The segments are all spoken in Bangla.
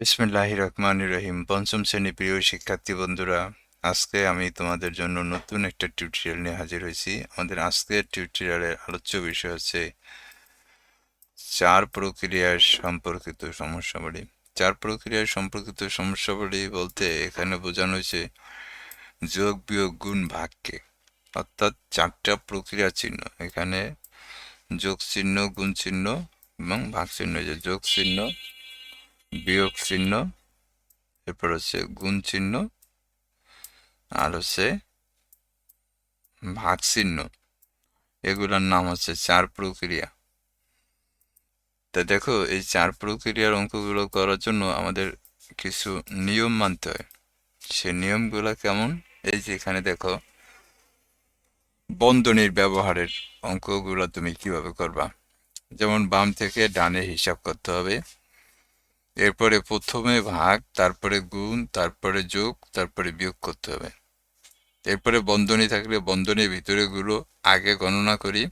বিসমিল্লাহ রহমান রহিম। পঞ্চম শ্রেণি প্রিয় শিক্ষার্থী বন্ধুরা, আজকে আমি তোমাদের জন্য নতুন একটা টিউটোরিয়াল নিয়ে হাজির হয়েছি। আমাদের আজকের টিউটোরিয়ালের আলোচ্য বিষয় হচ্ছে চার প্রক্রিয়ার সম্পর্কিত সমস্যাবলী। চার প্রক্রিয়ার সম্পর্কিত সমস্যাবলী বলতে এখানে বোঝানো হয়েছে যোগ, বিয়োগ, গুণ, ভাগকে। অর্থাৎ চারটা প্রক্রিয়া চিহ্ন। এখানে যোগ চিহ্ন, গুণ চিহ্ন এবং ভাগ চিহ্ন যোগ চিহ্ন বিয়োগ চিহ্ন এরপর হচ্ছে গুণ চিহ্ন, আর হচ্ছে ভাগ চিহ্ন। এগুলোর নাম হচ্ছে চার প্রক্রিয়া। তা দেখো, এই চার প্রক্রিয়ার অঙ্কগুলো করার জন্য আমাদের কিছু নিয়ম মানতে হয়। সে নিয়মগুলো কেমন? এই যে এখানে দেখো, বন্ধনীর ব্যবহারের অঙ্কগুলো তুমি কীভাবে করবা? যেমন বাম থেকে ডানে হিসাব করতে হবে। এরপরে প্রথমে ভাগ, তারপরে গুণ, তারপরে যোগ, তারপরে বিয়োগ করতে হবে। এরপরে বন্ধনী থাকলে বন্ধনীর ভিতরে ভিতরেগুলো আগে গণনা করি।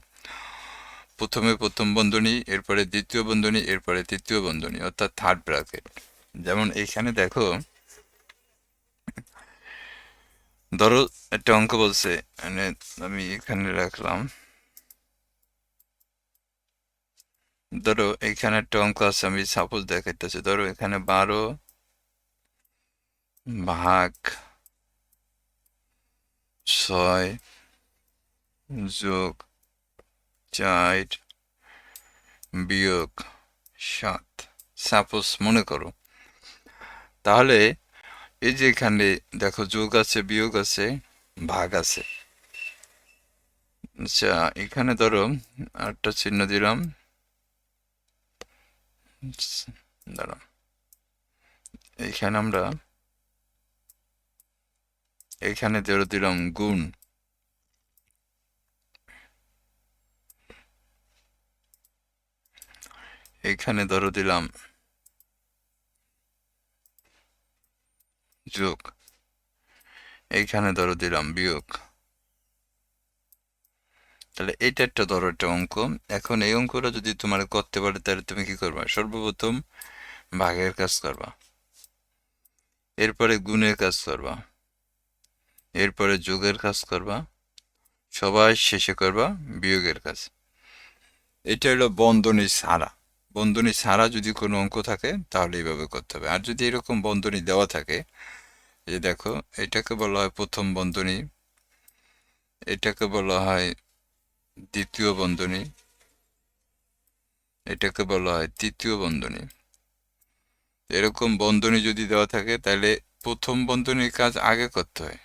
প্রথমে প্রথম বন্ধনী, এরপরে দ্বিতীয় বন্ধনী, এরপরে তৃতীয় বন্ধনী, অর্থাৎ থার্ড ব্রাকেট যেমন এইখানে দেখো, ধরো একটা অঙ্ক বলছে মানে আমি এখানে রাখলাম। ধরো, এখানে অঙ্ক আছে আমি সাপোজ দেখাইতেছি। ধরো, এখানে বারো ভাগ ছয় যোগ চার বিয়োগ সাত। সাপোজ মনে করো। তাহলে এই যে এখানে দেখো, যোগ আছে, বিয়োগ আছে, ভাগ আছে। আচ্ছা এখানে ধরো একটা চিহ্ন দিলাম। দাঁড়াও। এইখানে আমরা এখানে ধরে দিলাম গুণ। এখানে ধরো দিলাম যোগ। এইখানে ধরো দিলাম বিয়োগ। তাহলে এইটা একটা ধরো একটা অঙ্ক। এখন এই অঙ্কটা যদি তোমার করতে পারে, তাহলে তুমি কি করবা? সর্বপ্রথম ভাগের কাজ করবা। এরপরে গুণের কাজ করবা। এরপরে যোগের কাজ করবা। সবাই শেষে করবা বিয়োগের কাজ। এটা হলো বন্ধনী ছাড়া বন্ধনী ছাড়া যদি কোনো অঙ্ক থাকে, তাহলে এইভাবে করতে হবে। আর যদি এরকম বন্ধনী দেওয়া থাকে যে দেখো, এটাকে বলা হয় প্রথম বন্ধনী। এটাকে বলা হয় দ্বিতীয় বন্ধনী, এটাকে বলা হয় তৃতীয় বন্ধনী। এরকম বন্ধনী যদি দেওয়া থাকে, তাহলে প্রথম বন্ধনীর কাজ আগে করতে হয়।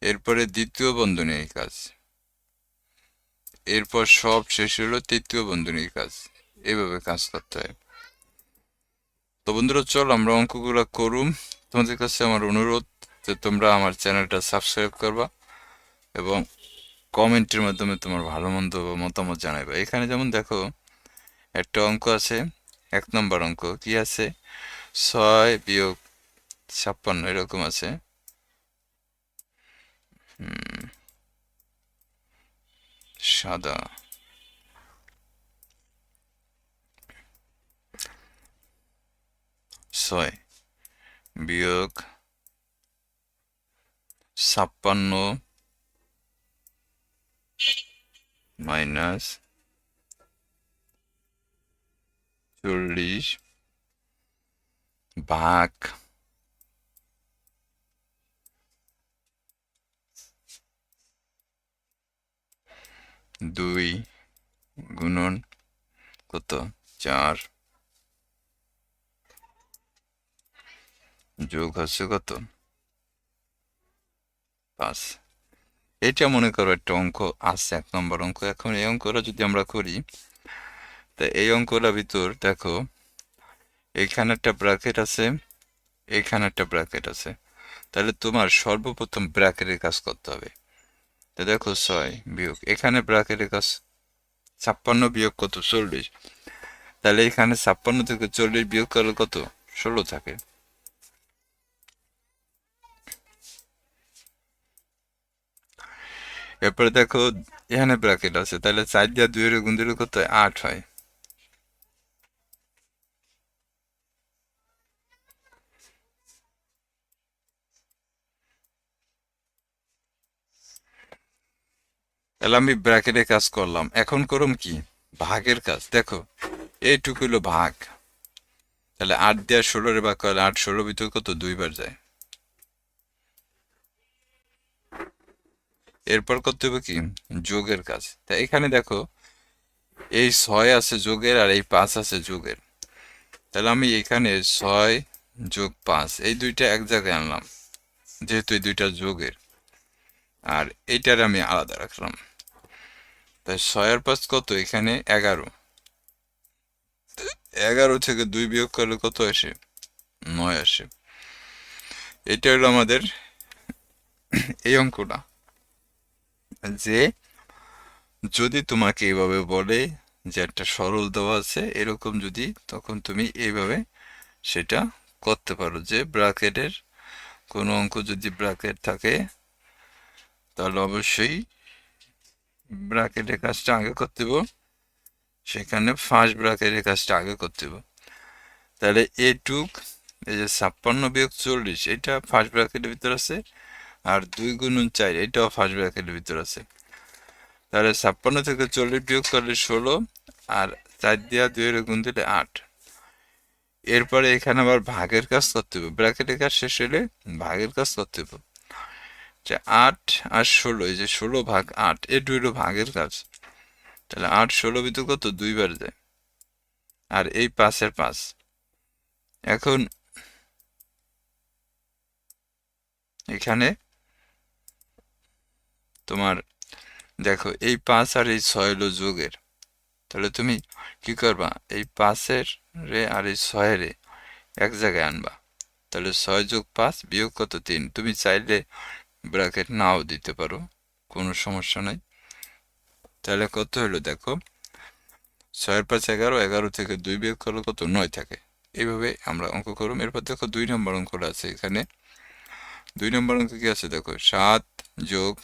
এরপরে দ্বিতীয় বন্ধনীর কাজ। এরপর সব শেষ হলো তৃতীয় বন্ধনীর কাজ। এভাবে কাজ করতে হয়। তো বন্ধুরা, চল আমরা অঙ্কগুলো করুম। তোমাদের কাছে আমার অনুরোধ যে তোমরা আমার চ্যানেলটা সাবস্ক্রাইব করবা এবং কমেন্টের মাধ্যমে তোমার ভালো মন্দ মতামত জানাবে এখানে যেমন দেখো, একটা অঙ্ক আছে, এক নম্বর অঙ্ক, কি আছে? ছয় বিয়োগ ছাপ্পান্ন, এরকম আছে। সাদা। ছয় বিয়োগ ছাপ্পান্ন মাইনাস চল্লিশ ভাগ দুই গুণন কত? চার। যোগ হচ্ছে কত? পাঁচ। এটা মনে করো একটা অঙ্ক আছে, এক নম্বর অঙ্ক। এখন এই অঙ্কটা যদি আমরা করি, তা এই অঙ্কটার ভিতর দেখো, এখানে একটা ব্র্যাকেট আছে, এখানে একটা ব্র্যাকেট আছে। তাহলে তোমার সর্বপ্রথম ব্র্যাকেটের কাজ করতে হবে। তো দেখো, ছয় বিয়োগ, এখানে ব্র্যাকেটের কাজ, ছাপ্পান্ন বিয়োগ কত? চল্লিশ। তাহলে এখানে ছাপ্পান্ন থেকে চল্লিশ বিয়োগ করলে কত? ষোলো থাকে। এরপরে দেখো, এখানে ব্র্যাকেট আছে, তাহলে চার দিয়ে এর গুণ দিলে কত আট হয়। তাহলে আমি ব্র্যাকেটে কাজ করলাম। এখন করম কি? ভাগের কাজ। দেখো, এইটুকু হলো ভাগ। তাহলে আট দেওয়া ষোলোর ভাগ করলে আট ষোলোর ভিতরে কত? দুইবার যায়। এরপর করতে হবে কি? যোগের কাজ। তা এখানে দেখো, এই ছয় আছে যোগের আর এই পাঁচ আছে যোগের। তাহলে আমি এখানে ছয় যোগ পাঁচ, এই দুইটা এক জায়গায় আনলাম, যেহেতু এই দুইটা যোগের। আর এইটার আমি আলাদা রাখলাম। তাই ছয় আর পাঁচ কত? এখানে এগারো। এগারো থেকে দুই বিয়োগ করলে কত আসে? নয় আসে। এটা হলো আমাদের এই অঙ্কটা। যে যদি তোমাকে এইভাবে বলে যে একটা সরল দেওয়া আছে, এরকম যদি, তখন তুমি এইভাবে সেটা করতে পারো। যে ব্র্যাকেটের কোনো অঙ্ক যদি ব্র্যাকেট থাকে, তাহলে অবশ্যই ব্র্যাকেটের কাজটা আগে করতে হবে। সেখানে ফার্স্ট ব্র্যাকেটের কাজটা আগে করতে হবে। তাহলে এটুক, এই যে ছাপ্পান্ন বিয়োগ চল্লিশ, এটা ফার্স্ট ব্র্যাকেটের ভিতরে আছে। আর দুই গুণন চার, এটাও ফার্স্ট ব্র্যাকেটের ভিতর আছে। তাহলে ছাপ্পান্ন থেকে চল্লিশ বিয়োগ করলে ষোলো, আর চার দিয়া দুইয়ের গুণ দিলে আট। এরপরে এখানে আবার ভাগের কাজ করতে হবে। ব্র্যাকেটের কাজ শেষ হলে ভাগের কাজ করতে হবে। যে আট আর ষোলো, এই যে ষোলো ভাগ আট, এ দুইলো ভাগের কাজ। তাহলে আট ষোলো ভিতর কত? দুইবার যায়। আর এই পাঁচের পাঁচ। এখন এখানে তোমার, দেখো, এই পাঁচ আর এই ছয় হলো যোগের। তাহলে তুমি কি করবা? এই পাঁচের রে আর এই ছয়ের রে এক জায়গায় আনবা। তাহলে ছয় যোগ পাঁচ, বিয়োগ কত? তিন। তুমি চাইলে ব্র্যাকেট নাও দিতে পারো, কোনো সমস্যা নাই। তাহলে কত হলো দেখো? ছয়ের পাঁচ এগারো এগারো থেকে দুই বিয়োগ করলে কত? নয় থাকে। এইভাবে আমরা অঙ্ক করুম। এরপর দেখো দুই নম্বর অঙ্কটা আছে এখানে। দুই নম্বর অঙ্ক কি আছে? দেখো, সাত যোগ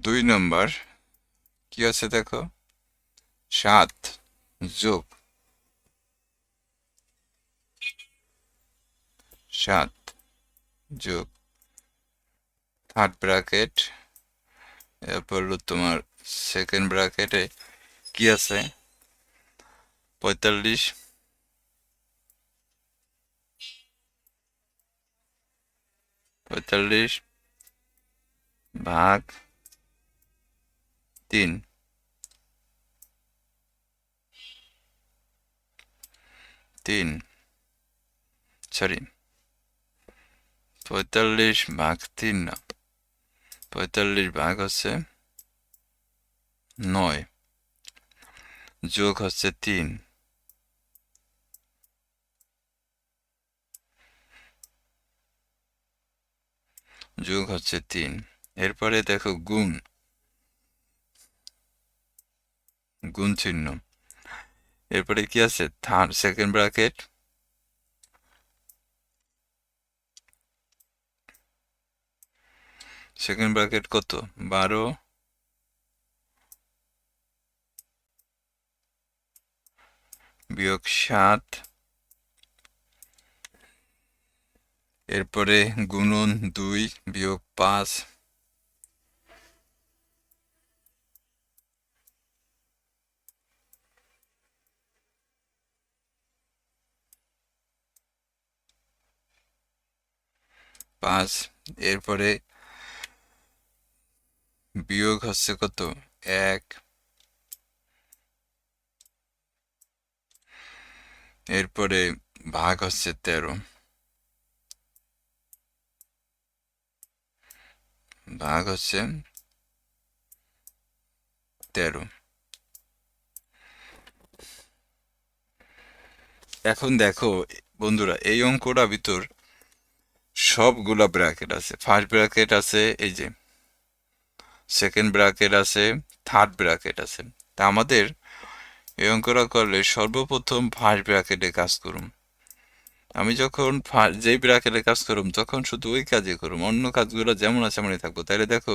দুই নম্বর, কি আছে দেখো? সাত যোগ সাত যোগ থার্ড ব্র্যাকেট, এরপর তোমার সেকেন্ড ব্র্যাকেটে কি আছে? পঁয়তাল্লিশ। পঁয়তাল্লিশ ভাগ তিন। তিন। সরি। পঁয়তাল্লিশ ভাগ তিন না। পঁয়তাল্লিশ ভাগ হচ্ছে নয়। যোগ হচ্ছে তিন। যোগ হচ্ছে তিন। এরপরে দেখো গুণ। গুণ চিহ্ন এরপরে কি আছে? Third second bracket second bracket কত? বারো। বিয়োগ সাত। এরপরে গুণন দুই, বিয়োগ পাঁচ। পাঁচ, এরপরে বিয়োগ হচ্ছে কত? এক। এরপরে ভাগ হচ্ছে তেরো। ভাগ হচ্ছে তেরো। এখন দেখো বন্ধুরা, এই অঙ্কটা ভিতর সবগুলা ব্র্যাকেট আছে। ফার্স্ট ব্র্যাকেট আছে, এই যে সেকেন্ড ব্র্যাকেট আছে থার্ড ব্র্যাকেট আছে। তা আমাদের এই অঙ্কটা করলে সর্বপ্রথম ফার্স্ট ব্র্যাকেটে কাজ করুম আমি যখন যেই ব্র্যাকেটে কাজ করুম, তখন শুধু ওই কাজই করুম। অন্য কাজগুলো যেমন আছে এমনই থাকব। তাহলে দেখো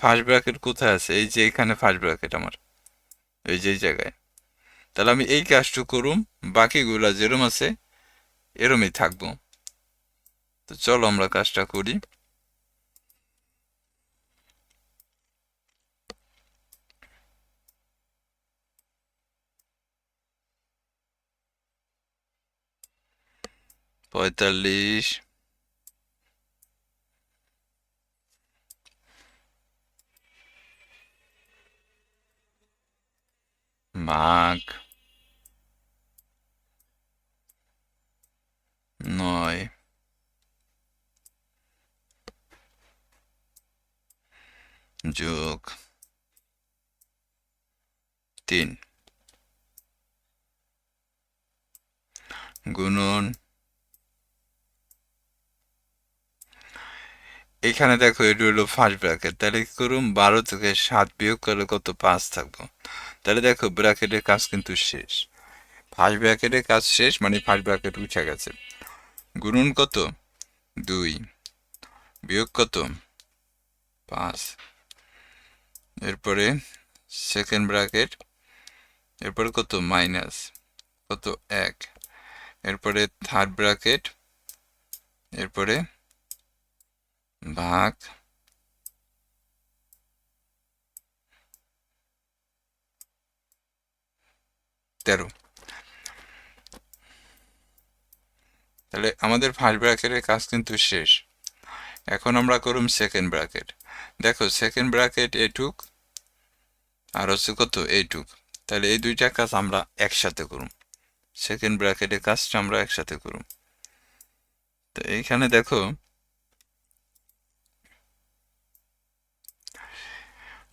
ফার্স্ট ব্র্যাকেট কোথায় আছে? এই যে এখানে ফার্স্ট ব্র্যাকেট আমার। এই যে জায়গায়। তাহলে আমি এই কাজটু করুম, বাকিগুলা যেরম আছে, এরমই থাকব। তো চলো আমরা কাজটা করি। পঁয়তাল্লিশ মাঘ নয় যোগ তিন গুণন এখানে দেখো, এটা হলো ফার্স্ট ব্র্যাকেট। তাহলে কি করুন বারো থেকে সাত বিয়োগ করলে কত? পাঁচ থাকব। তাহলে দেখো, ব্র্যাকেটের কাজ কিন্তু শেষ। ফার্স্ট ব্র্যাকেটের কাজ শেষ মানে ফার্স্ট ব্র্যাকেট উঠে গেছে। গুণন কত? দুই। বিয়োগ কত? পাঁচ। এরপরে সেকেন্ড ব্র্যাকেট এরপরে কত? মাইনাস কত? এক। এরপরে থার্ড ব্র্যাকেট এরপরে ভাগ। তেরো। তাহলে আমাদের ফার্স্ট ব্র্যাকেটের কাজ কিন্তু শেষ। এখন আমরা করুম সেকেন্ড ব্র্যাকেট দেখো সেকেন্ড ব্র্যাকেট এটুক আর হচ্ছে কত? এইটুক। তাহলে এই দুইটা কাজ আমরা একসাথে করুম সেকেন্ড ব্র্যাকেটের কাজটা আমরা একসাথে করুম তো এইখানে দেখো,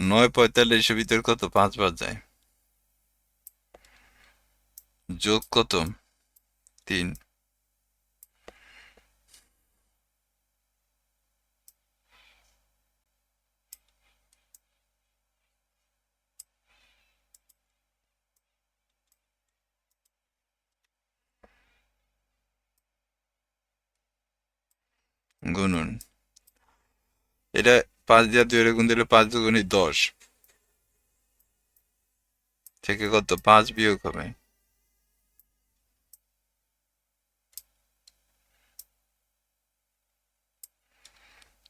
নয় পঁয়তাল্লিশের ভিতর কত? পাঁচবার যায়। যোগ কত? তিন। গুনুন। এটা পাঁচ দিয়ে দুই গুণ দিলে পাঁচ দুগুণি দশ। থেকে কত? পাঁচ বিয়োগ হবে।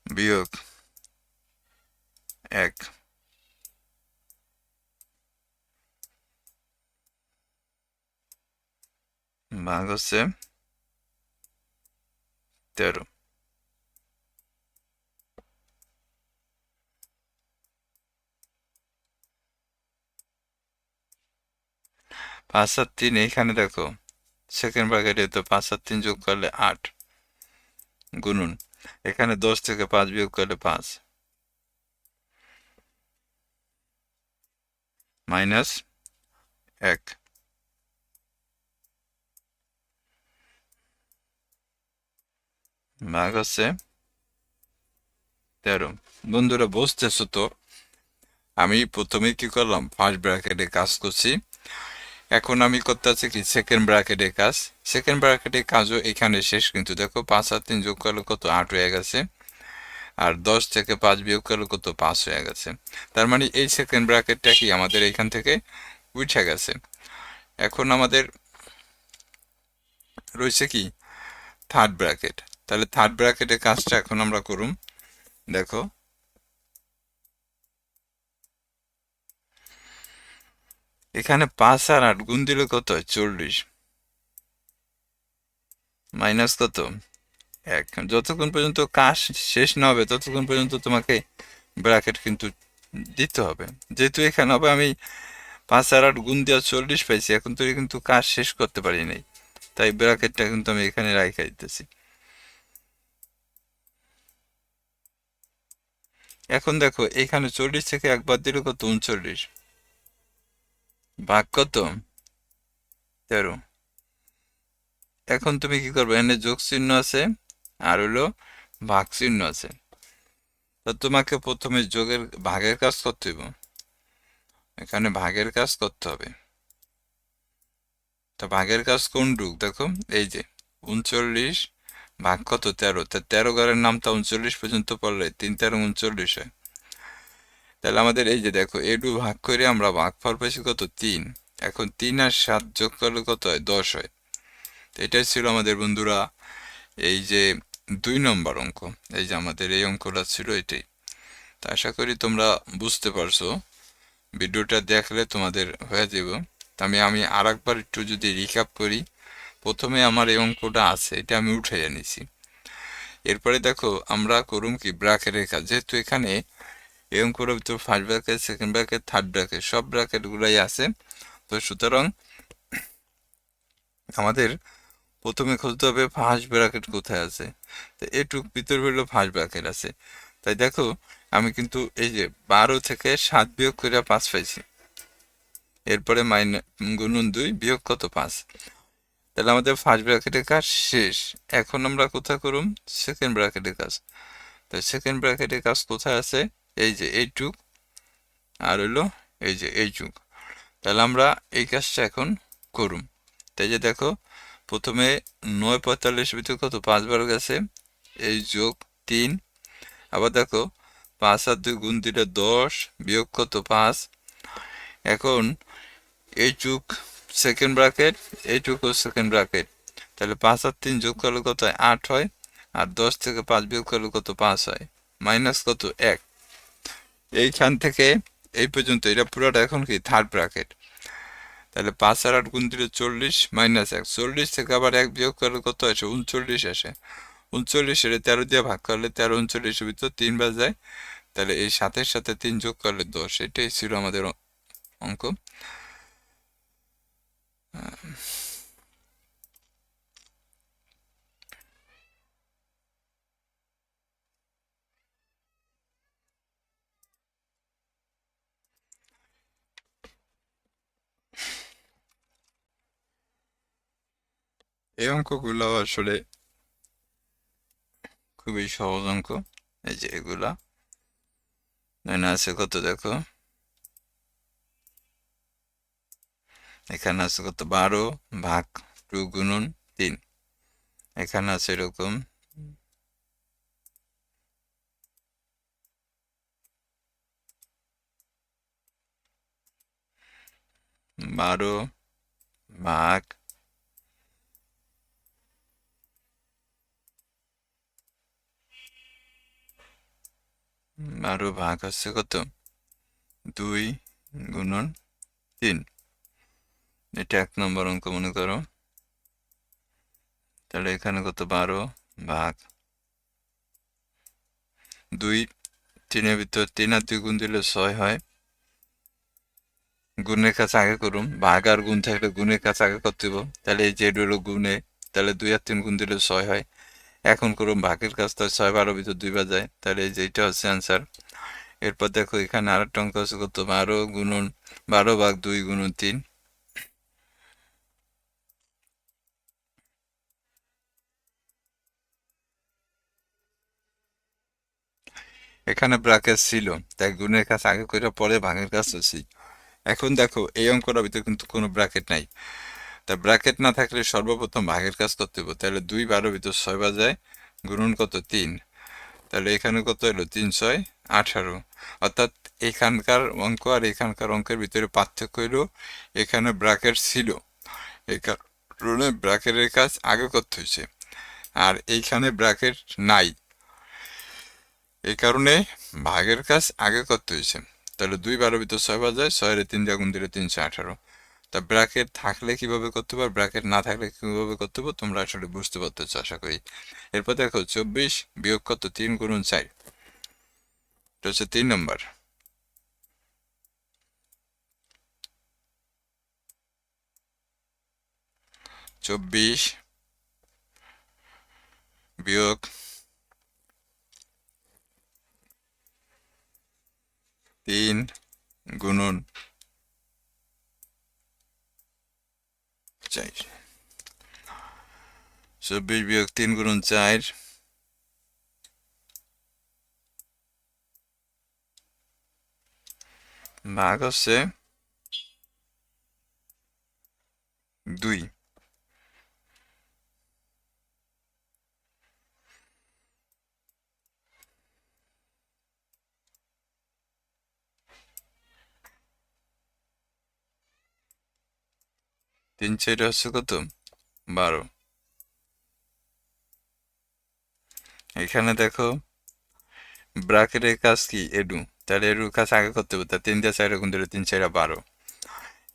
বিয়োগ এক। ভাগ হচ্ছে তেরো। পাঁচ আর তিন, এইখানে দেখো। সেকেন্ড ব্র্যাকেটে তো পাঁচ আর তিন যোগ করলে আট। গুনুন। এখানে দশ থেকে পাঁচ বিয়োগ করলে পাঁচ। মাইনাস এক। ভাগ হচ্ছে তেরো। বন্ধুরা, বুঝতেছো তো? আমি প্রথমে কি করলাম? ফার্স্ট ব্র্যাকেটে কাজ করছি। এখন আমি করতে আছি কি সেকেন্ড ব্র্যাকেটে কাজ। সেকেন্ড ব্র্যাকেটে কাজও এখানে শেষ, কিন্তু দেখো পাঁচ আর তিন যোগ করলে কত? আট হয়ে গেছে। আর দশ থেকে পাঁচ বিয়োগ করলে কত? পাঁচ হয়ে গেছে। তার মানে এই সেকেন্ড ব্র্যাকেটটা কি আমাদের এখান থেকে উঠে গেছে। এখন আমাদের রয়েছে কি? থার্ড ব্র্যাকেট তাহলে থার্ড ব্র্যাকেটের কাজটা এখন আমরা করুম। দেখো এখানে পাঁচ আর আট, গুণ দিলে কত? হয় চল্লিশ। মাইনাস কত? এক। যতক্ষণ পর্যন্ত কাজ শেষ না হবে, ততক্ষণ পর্যন্ত তোমাকে ব্র্যাকেট কিন্তু দিতে হবে। যেহেতু এখানে হবে, আমি পাঁচ আর আট গুণ দেওয়া চল্লিশ পাইছি, এখন তো কিন্তু কাজ শেষ করতে পারি নাই। তাই ব্র্যাকেটটা কিন্তু আমি এখানে রাখা দিতেছি। এখন দেখো, এখানে চল্লিশ থেকে একবার দিলে কত? উনচল্লিশ। ভাগ কত? তেরো। এখন তুমি কি করবে? এখানে যোগ চিহ্ন আছে, আর হলো ভাগ চিহ্ন আছে। তো তোমাকে প্রথমে যোগের, ভাগের কাজ করতে হবে এখানে ভাগের কাজ করতে হবে। তো ভাগের কাজ কোন রূপ? দেখো, এই যে উনচল্লিশ ভাগ কত? তেরো। তা তেরো ঘরের নামটা উনচল্লিশ পর্যন্ত পড়লে তিন তেরো উনচল্লিশ হয়। তাহলে আমাদের এই যে দেখো এটু ভাগ করে আমরা ভাগফল পাইছি কত? তিন। এখন তিন আর সাত যোগ করলে কত হয়? দশ হয়। তো এটাই ছিল আমাদের বন্ধুরা এই যে দুই নম্বর অঙ্ক। এই যে আমাদের এই অঙ্কটা ছিল এটাই। তো আশা করি তোমরা বুঝতে পারছ। ভিডিওটা দেখলে তোমাদের হয়ে যাব। আমি আমি আর একবার একটু যদি রিক্যাপ করি, প্রথমে আমার এই অঙ্কটা আছে, এটা আমি উঠে জানিছি এরপরে দেখো, আমরা করুম কি? ব্রাকের কাজ। যেহেতু এখানে এই করে ভিতর first bracket second bracket third bracket সব ব্র্যাকেটগুলোই আছে। তো সুতরাং আমাদের প্রথমে খুঁজতে হবে ফার্স্ট ব্র্যাকেট কোথায় আছে। তো এটুক ভিতর হইল ফার্স্ট ব্র্যাকেট আছে। তাই দেখো, আমি কিন্তু এই যে বারো থেকে সাত বিয়োগ করে পাঁচ পাইছি। এরপরে মাইনাস গুণন দুই, বিয়োগ কত? পাঁচ। তাহলে আমাদের ফার্স্ট ব্র্যাকেটের কাজ শেষ। এখন আমরা কোথায় করুম? সেকেন্ড ব্র্যাকেটের কাজ। তো সেকেন্ড ব্র্যাকেটের কাজ কোথায় আছে? এই যে এইটুক, আর হইল এই যে এইটুক। তাহলে আমরা এই কাজটা এখন করুম। তাই যে দেখো, প্রথমে নয় পঁয়তাল্লিশ ভিতরে কত? পাঁচবার গেছে। এই যোগ তিন। আবার দেখো, পাঁচ আর দুই গুণ দিলে দশ বিয়োগ কত? পাঁচ। এখন এই এইটুক সেকেন্ড ব্র্যাকেট এইটুকু সেকেন্ড ব্র্যাকেট তাহলে পাঁচ আর তিন যোগ করলে কত হয়? আট হয়। আর দশ থেকে পাঁচ বিয়োগ করলে কত? পাঁচ হয়। মাইনাস কত? এক। এইখান থেকে এই পর্যন্ত, এটা পুরোটা এখন কি থার্ড ব্র্যাকেট তাহলে পাঁচ আর আট গুণ দিলে চল্লিশ মাইনাস এক, চল্লিশ থেকে আবার এক বিয়োগ করলে কত আসে? উনচল্লিশ আসে। উনচল্লিশ এটা তেরো দিয়ে ভাগ করলে তেরো, উনচল্লিশের ভিতর তিন যায়। তাহলে এই সাতের সাথে তিন যোগ করলে দশ, এটাই ছিল আমাদের অঙ্ক। এই অঙ্কগুলো আসলে খুবই সহজ অঙ্ক। এই যে এগুলা। এখানে আছে কত দেখো? এখানে আছে কত? বারো ভাগ টু গুণন তিন। এখানে আছে এরকম। বারো ভাগ বারো ভাগ হচ্ছে কত? দুই গুণন তিন। এটা এক নম্বর অঙ্ক, মনে করো। তাহলে এখানে কত? বারো ভাগ। দুই তিনের ভিতর তিন আর দুই গুণ দিলে ছয় হয়। গুণের কাছে আগে করুন। ভাগ আর গুণ থাকলে গুণের কাছে আগে করতে তাহলে এই যে হলো গুণে, তাহলে দুই আর তিন গুণ দিলে ছয় হয়। এখন করুন ভাগের তো ছয় বারো ভিতর দুই বাজায় তাহলে এই হচ্ছে অ্যান্সার এরপর দেখো এখানে আরেকটা অঙ্ক আছে কত? বারো গুণন, বারো ভাগ দুই গুণন তিন। এখানে ব্রাকেট ছিল, তাই গুণের কাজ আগে করে পরে ভাগের কাজ হচ্ছে এখন দেখো, এই অঙ্কটার ভিতরে কিন্তু কোনো ব্রাকেট নাই। তা ব্র্যাকেট না থাকলে সর্বপ্রথম ভাগের কাজ করতে হবে। তাহলে দুই বারো ভিতর ছয় বাজায় গুণন কত তিন? তাহলে এখানে কত এলো? তিন ছয়, আঠারো। অর্থাৎ এখানকার অঙ্ক আর এখানকার অঙ্কের ভিতরে পার্থক্য হলো এখানে ব্র্যাকেট ছিল। এই কারণে ব্র্যাকেটের কাজ আগে করতে হয়েছে। আর এইখানে ব্র্যাকেট নাই। এই কারণে ভাগের কাজ আগে করতে হয়েছে। তাহলে দুই বারো ভিতর ছয় বাজায় ছয়ের তিন দ্বিগুণ দিলে তিনশো আঠারো। তা ব্র্যাকেট থাকলে কীভাবে করতে পারো ব্র্যাকেট না থাকলে কীভাবে করতে পারো তোমরা আসলে বুঝতে পারতেছো, আশা করি। এরপর দেখো, চব্বিশ বিয়োগ কত? তিন গুণন চার। এটা হচ্ছে তিন নম্বর। চব্বিশ বিয়োগ তিন গুণন চার চব্বিশ বিয়োগ তিন গুণ চার। ভাগ হচ্ছে দুই। তিন চারে হচ্ছে কত বারো এখানে দেখো ব্রাকেটের কাজ কি এডু তাহলে এডুর কাজ আগে করতে হবে তিন দিয়ে চারে গুণ দিলে তিন চারে বারো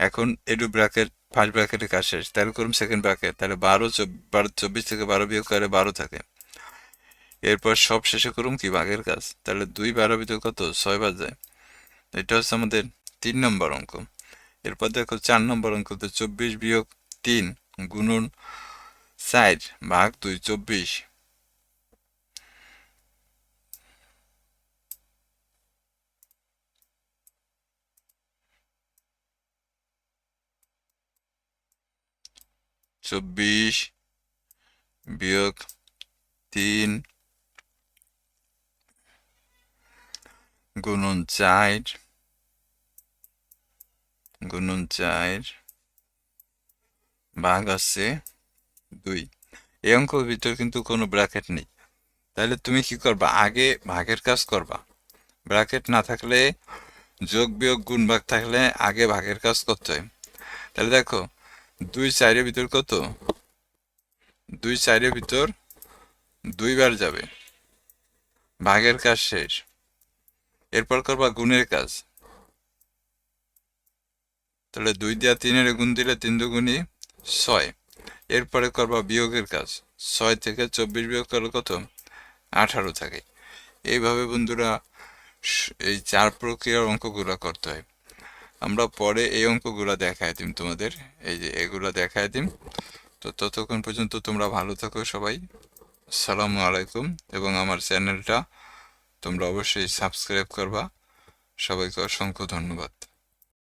এখন এডু ব্রাকেট ফার্স্ট ব্রাকেটের কাজ শেষ তাহলে করুন সেকেন্ড ব্রাকেট তাহলে বারো বারো চব্বিশ থেকে বারো বিয়োগ করে বারো থাকে এরপর সব শেষে করুন কি বাঘের কাজ তাহলে দুই বারো ভিতরে কত ছয় যায় এটা হচ্ছে আমাদের তিন নম্বর অঙ্ক এরপর দেখো চার নম্বর অঙ্ক, তো চব্বিশ বিয়োগ তিন গুণন চার ভাগ দুই, চব্বিশ। চব্বিশ বিয়োগ তিন গুণন চার গুণন চার ভাগ আছে দুই। এই অঙ্কের ভিতর কিন্তু কোনো ব্র্যাকেট নেই। তাহলে তুমি কি করবা? আগে ভাগের কাজ করবা। ব্র্যাকেট না থাকলে যোগ বিয়োগ গুণ ভাগ থাকলে আগে ভাগের কাজ করতে হয়। তাহলে দেখো, দুই চারের ভিতর কত? দুই চারের ভিতর দুইবার যাবে। ভাগের কাজ শেষ। এরপর করবা গুণের কাজ। তাহলে দুই দিয়া তিনের গুণ দিলে তিন দুগুণই ছয়। এরপরে করবা বিয়োগের কাজ। ছয় থেকে চব্বিশ বিয়োগ করলে কত? আঠারো থাকে। এইভাবে বন্ধুরা এই চার প্রক্রিয়ার অঙ্কগুলো করতে হয়। আমরা পরে এই অঙ্কগুলো দেখায় দিম তোমাদের। এই যে এগুলো দেখায় দিম। তো ততক্ষণ পর্যন্ত তোমরা ভালো থাকো সবাই। আসসালামু আলাইকুম। এবং আমার চ্যানেলটা তোমরা অবশ্যই সাবস্ক্রাইব করবা। সবাইকে অসংখ্য ধন্যবাদ।